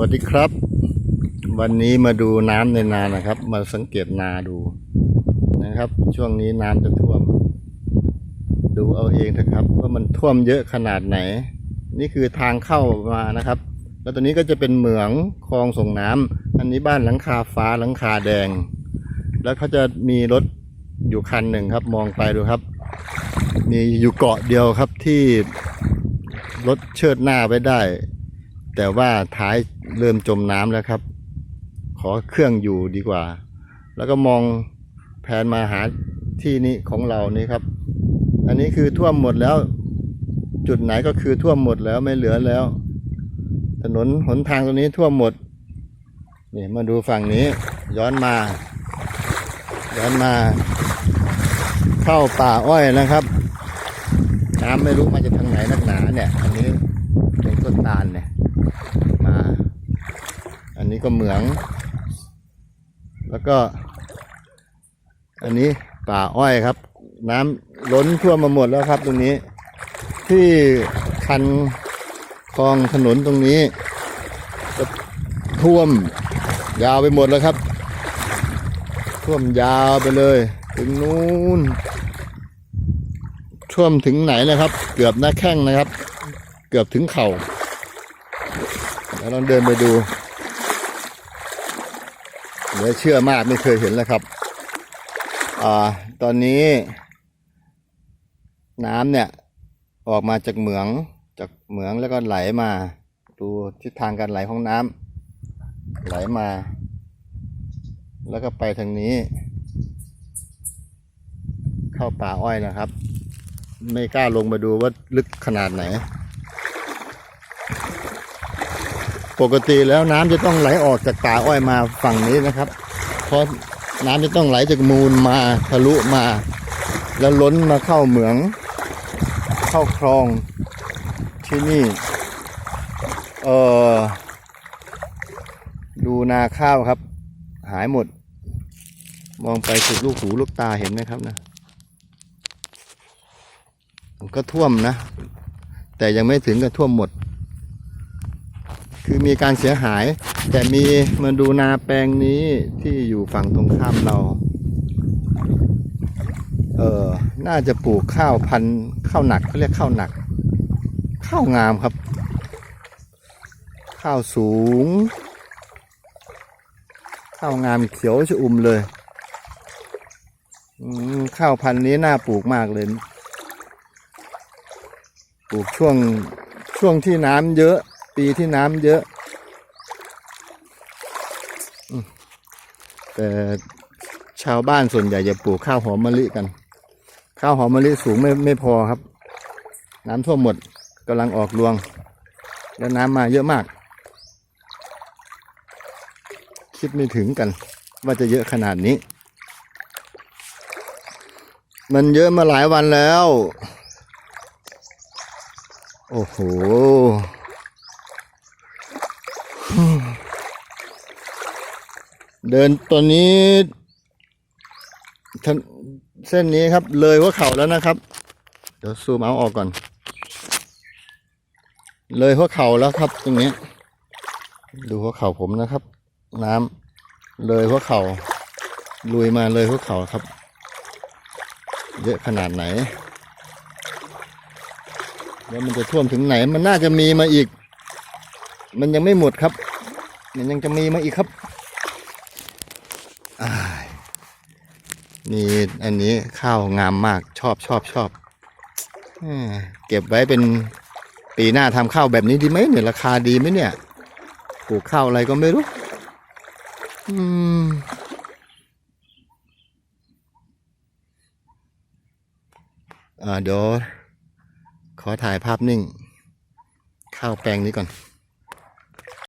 วัสดีครับ วันนี้มาดูน้ำในนานะครับ มาสังเกตนาดูนะครับ ช่วงนี้น้ำจะท่วม ดูเอาเองเถอะครับว่ามันท่วมเยอะขนาดไหน นี่คือทางเข้ามานะครับ แล้วตอนนี้ก็จะเป็นเหมืองคลองส่งน้ำอันนี้บ้านหลังคาฟ้าหลังคาแดง แล้วเขาจะมีรถอยู่คันหนึ่งครับ มองไปดูครับ มีอยู่เกาะเดียวครับที่รถเชิดหน้าไปได้ แต่ว่าท้าย เริ่มจมน้ำแล้วครับ ขอเครื่องอยู่ดีกว่า แล้วก็มองแผนมาหาที่นี้ของเรานี่ครับ อันนี้คือท่วมหมดแล้ว จุดไหนก็คือท่วมหมดแล้วไม่เหลือแล้ว ถนนหนทางตรงนี้ท่วมหมดนี่มาดูฝั่งนี้ ย้อนมา ย้อนมาเข้าป่าอ้อยนะครับน้ำไม่รู้มาจากทางไหนนักหนาเนี่ย อันนี้เป็นต้นตาลเนี่ย นี้ก็เหมือง แล้วก็ อันนี้ป่าอ้อยครับ น้ำล้นท่วมมาหมดแล้วครับ ตรงนี้ ที่คันคลองถนนตรงนี้ท่วมยาวไปหมดแล้วครับ ท่วมยาวไปเลย ถึงนู้นท่วมถึงไหนนะครับ เกือบหน้าแข้งนะครับ เกือบถึงเข่าแล้วลองเดินไปดู เหลือเชื่อมากไม่เคยเห็นเลยครับอ่าตอนนี้ น้ำเนี่ยออกมาจากเหมืองจากเหมืองแล้วก็ไหลมา ดูทิศทางการไหลของน้ำไหลมา แล้วก็ไปทางนี้ เข้าป่าอ้อยนะครับ ไม่กล้าลงมาดูว่าลึกขนาดไหน ปกติแล้วน้ำจะต้องไหลออกจากป่าอ้อยมาฝั่งนี้นะครับ เพราะน้ำจะต้องไหลจากมูลมาทะลุมา แล้วล้นมาเข้าเหมือง เข้าคลองที่นี่ เออดูนาข้าวครับ หายหมด มองไปสุดลูกหูลูกตาเห็นไหมครับนะมันก็ท่วมนะ แต่ยังไม่ถึงกับท่วมหมด คือมีการเสียหาย แต่มีมาดูนาแปลงนี้ที่อยู่ฝั่งตรงข้ามเรา เออน่าจะปลูกข้าวพันธุ์ข้าวหนักเขาเรียกข้าวหนัก ข้าวงามครับ ข้าวสูง ข้าวงามเขียวชอุ่มเลยข้าวพันธุ์นี้น่าปลูกมากเลย ปลูกช่วงช่วงที่น้ำเยอะ ปีที่น้ำเยอะ แต่ชาวบ้านส่วนใหญ่จะปลูกข้าวหอมมะลิกัน ข้าวหอมมะลิสูงไม่ไม่พอครับ น้ำท่วมหมดกำลังออกรวง แล้วน้ำมาเยอะมาก คิดไม่ถึงกัน ว่าจะเยอะขนาดนี้ มันเยอะมาหลายวันแล้ว โอ้โห เดินตัวนี้ถนเส้นนี้ครับ เลยหัวเข่าแล้วนะครับ เดี๋ยวซูมเอาออกก่อน เลยหัวเข่าแล้วครับ ตรงนี้ ดูหัวเข่าผมนะครับ น้ำเลยหัวเข่าลุยมาเลยหัวเข่าครับ เยอะขนาดไหนแล้วมันจะท่วมถึงไหน มันน่าจะมีมาอีก มันยังไม่หมดครับ มันยังจะมีมาอีกครับอ้าย นี่อันนี้ข้าวงามมากชอบชอบชอบเก็บไว้เป็นปีหน้าทำข้าวแบบนี้ดีไหมเนี่ยราคาดีไหมเนี่ยปลูกข้าวอะไรก็ไม่รู้ อืมอ่าเดี๋ยวขอถ่ายภาพนิ่ง ข้าวแปลงนี้ก่อน